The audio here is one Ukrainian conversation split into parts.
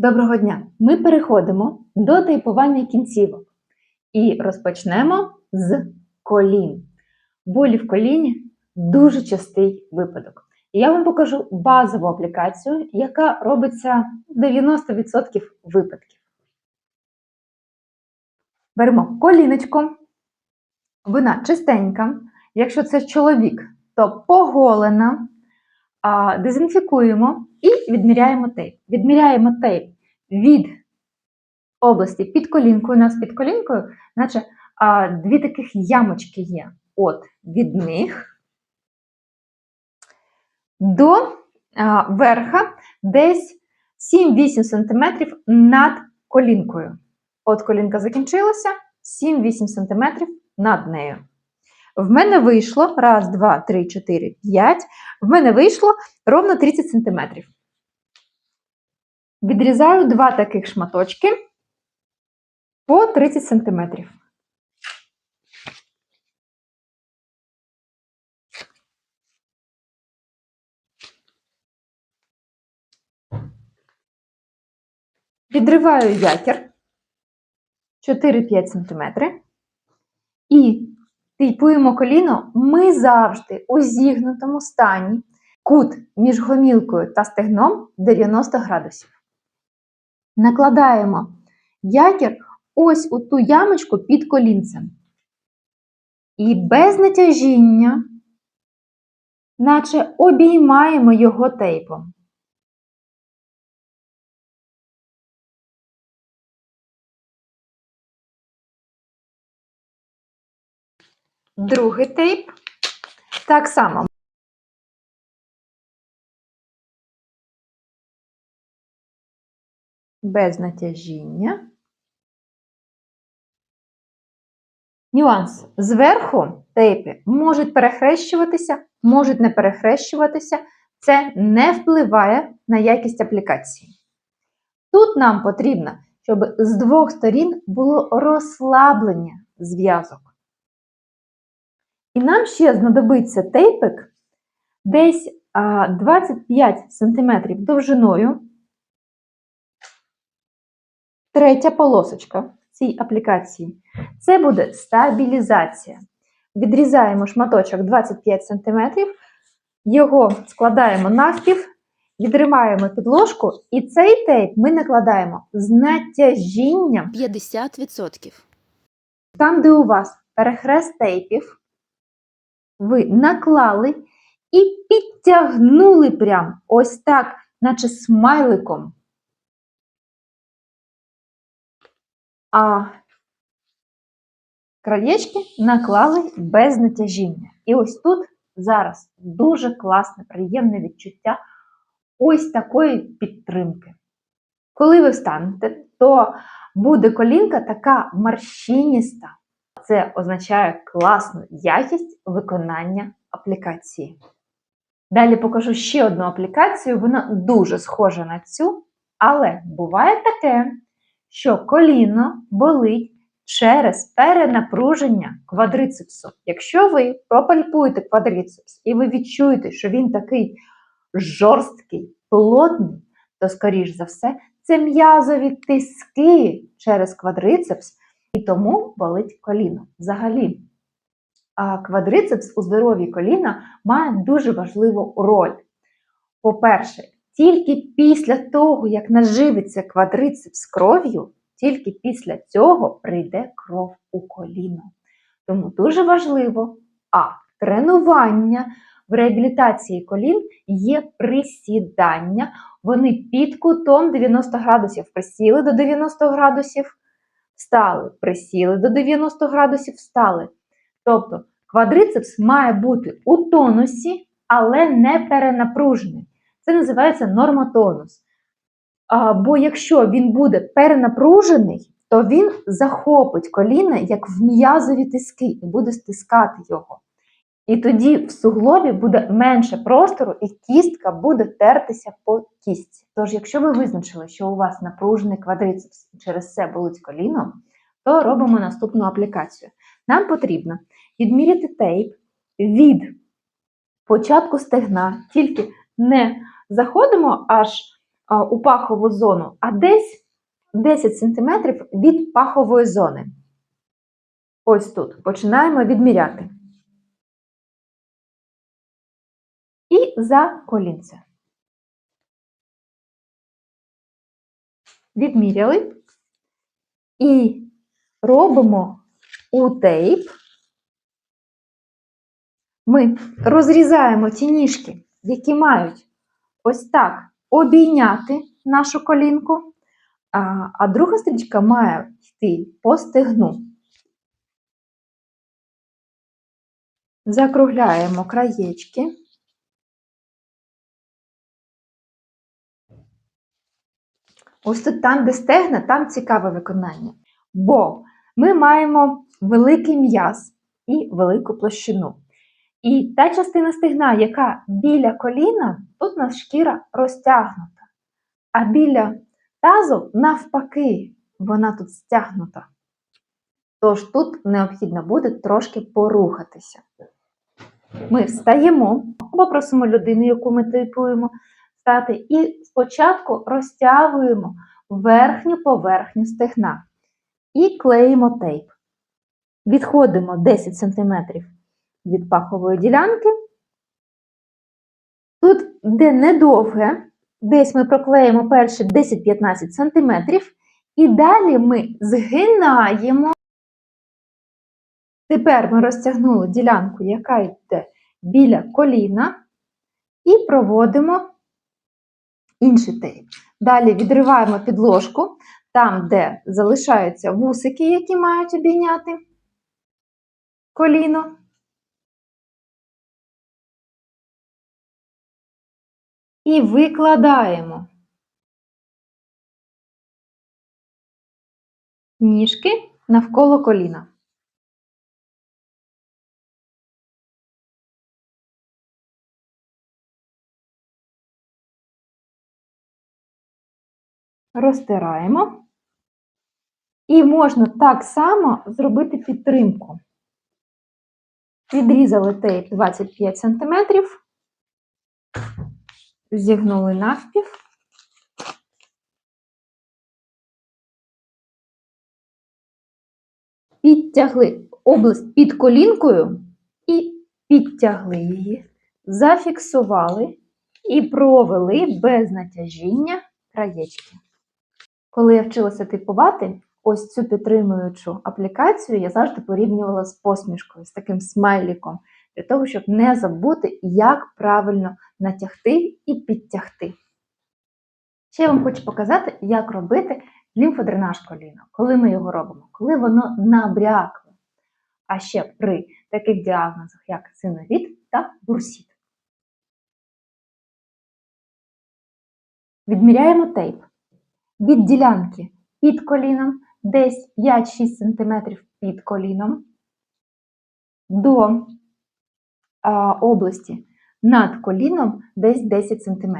Доброго дня! Ми переходимо до тейпування кінцівок і розпочнемо з колін. Болі в коліні дуже частий випадок. Я вам покажу базову аплікацію, яка робиться 90% випадків. Беремо коліночку, вона чистенька. Якщо це чоловік, то поголена. Дезінфікуємо і відміряємо тейп. Відміряємо тейп від області під колінкою. У нас під колінкою, наче дві таких ямочки є. От від них до а, верха десь 7-8 см над колінкою. От колінка закінчилася, 7-8 см над нею. В мене вийшло раз, два, три, чотири, п'ять. В мене вийшло ровно 30 см. Відрізаю два таких шматочки по 30 см. Відриваю якір 4-5 см. І тейпуємо коліно ми завжди у зігнутому стані. Кут між гомілкою та стегном 90 градусів. Накладаємо якір ось у ту ямочку під колінцем. І без натяжіння, наче обіймаємо його тейпом. Другий тейп. Так само. Без натяжіння. Нюанс. Зверху тейпи можуть перехрещуватися, можуть не перехрещуватися. Це не впливає на якість аплікації. Тут нам потрібно, щоб з двох сторін було розслаблення зв'язок. І нам ще знадобиться тейпик десь 25 см довжиною. Третя полосочка в цій аплікації. Це буде стабілізація. Відрізаємо шматочок 25 см, його складаємо навпів, відриваємо підложку, і цей тейп ми накладаємо з натяжінням 50%. там, де у вас перехрест тейпів, ви наклали і підтягнули прям ось так, наче смайликом. А краєчки наклали без натяжіння. І ось тут зараз дуже класне, приємне відчуття ось такої підтримки. Коли ви встанете, то буде колінка така марщиніста. Це означає класну якість виконання аплікації. Далі покажу ще одну аплікацію, вона дуже схожа на цю, але буває таке, що коліно болить через перенапруження квадрицепсу. Якщо ви пропальпуєте квадрицепс і ви відчуєте, що він такий жорсткий, плотний, то, скоріш за все, це м'язові тиски через квадрицепс. І тому болить коліно. Взагалі, квадрицепс у здоров'ї коліна має дуже важливу роль. По-перше, тільки після того, як наживиться квадрицепс кров'ю, тільки після цього прийде кров у коліно. Тому дуже важливо, а тренування в реабілітації колін є присідання. Вони під кутом 90 градусів присіли до 90 градусів встали, присіли до 90 градусів, встали. Тобто квадрицепс має бути у тонусі, але не перенапружений. Це називається нормотонус. А, бо якщо він буде перенапружений, то він захопить коліна як в м'язові тиски і буде стискати його. І тоді в суглобі буде менше простору, і кістка буде тертися по кістці. Тож, якщо ви визначили, що у вас напружений квадрицепс через це болить коліно, то робимо наступну аплікацію. Нам потрібно відміряти тейп від початку стегна, тільки не заходимо аж у пахову зону, а десь 10 см від пахової зони. Ось тут. Починаємо відміряти. За колінце. Відміряли. І робимо у тейп. Ми розрізаємо ті ніжки, які мають ось так обійняти нашу колінку, а, друга стрічка має йти по стегну. Закругляємо краєчки. Ось тут там, де стегна, там цікаве виконання. Бо ми маємо великий м'яз і велику площину. І та частина стегна, яка біля коліна, тут у нас шкіра розтягнута. А біля тазу, навпаки, вона тут стягнута. Тож тут необхідно буде трошки порухатися. Ми встаємо, попросимо людину, яку ми типуємо, стати, і спочатку розтягуємо верхню поверхню стегна і клеїмо тейп. Відходимо 10 см від пахової ділянки. Тут, де недовге, десь ми проклеїмо перші 10-15 см, і далі ми згинаємо. Тепер ми розтягнули ділянку, яка йде біля коліна, і проводимо інший тейп. Далі відриваємо підложку, там, де залишаються вусики, які мають обійняти коліно. І викладаємо ніжки навколо коліна. Розтираємо. І можна так само зробити підтримку. Відрізали тейп 25 см, зігнули навпів. Підтягли область під колінкою і підтягли її, зафіксували і провели без натяжіння краєчки. Коли я вчилася типувати, ось цю підтримуючу аплікацію я завжди порівнювала з посмішкою, з таким смайліком, для того, щоб не забути, як правильно натягти і підтягти. Ще я вам хочу показати, як робити лімфодренаж коліна, коли ми його робимо, коли воно набрякло. А ще при таких діагнозах, як синовіт та бурсіт. Відміряємо тейп від ділянки під коліном, десь 5-6 см під коліном, до а, області над коліном десь 10 см.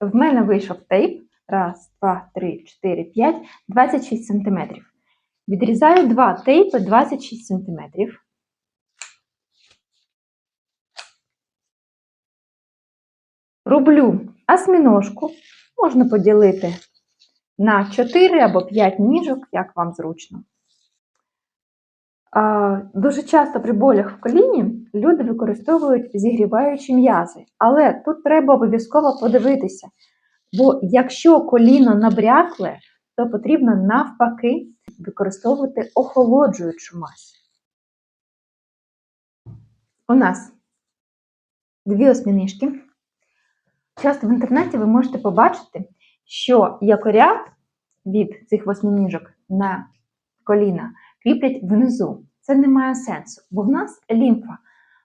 В мене вийшов тейп. Раз, два, три, чотири, п'ять, 26 см. Відрізаю два тейпи 26 см. Роблю осьминожку. Можна поділити на 4 або 5 ніжок, як вам зручно. Дуже часто при болях в коліні люди використовують зігріваючі м'язи, але тут треба обов'язково подивитися, бо якщо коліно набрякле, то потрібно навпаки використовувати охолоджуючу мазь. У нас дві осьмінижки. Часто в інтернеті ви можете побачити, що якоря від цих восьминіжок на коліна кріплять внизу. Це не має сенсу, бо в нас лімфа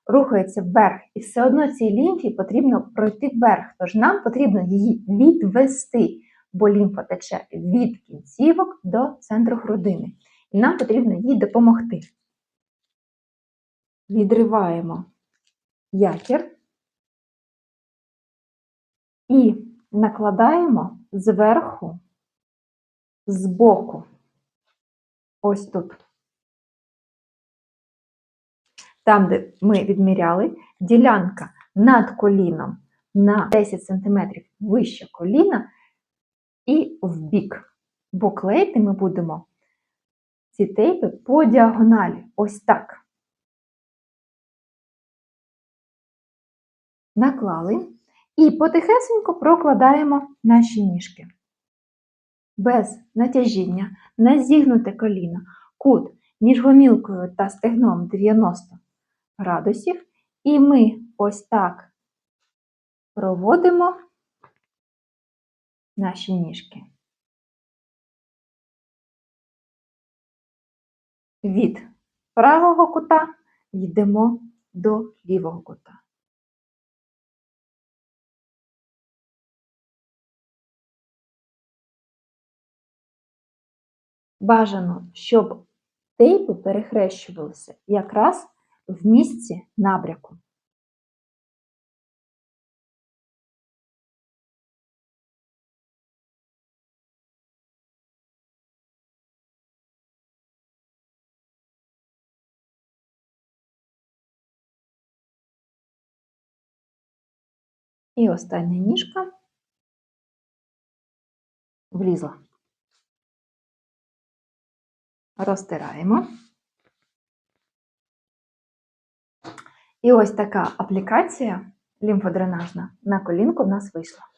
рухається вверх, і все одно цій лімфі потрібно пройти вверх, тож нам потрібно її відвести, бо лімфа тече від кінцівок до центру грудини. І нам потрібно їй допомогти. Відриваємо якір і накладаємо зверху, збоку. Ось тут. Там, де ми відміряли, ділянка над коліном на 10 см вище коліна і в бік. Бо клеїти ми будемо ці тейпи по діагоналі. Ось так. Наклали і потихесенько прокладаємо наші ніжки. Без натяжіння на зігнуте коліно, кут між гомілкою та стегном 90 градусів. І ми ось так проводимо наші ніжки. Від правого кута йдемо до лівого кута. Бажано, щоб тейпи перехрещувалися якраз в місці набряку. І остання ніжка влізла. Розтираємо. І ось така аплікація лімфодренажна на колінку в нас вийшла.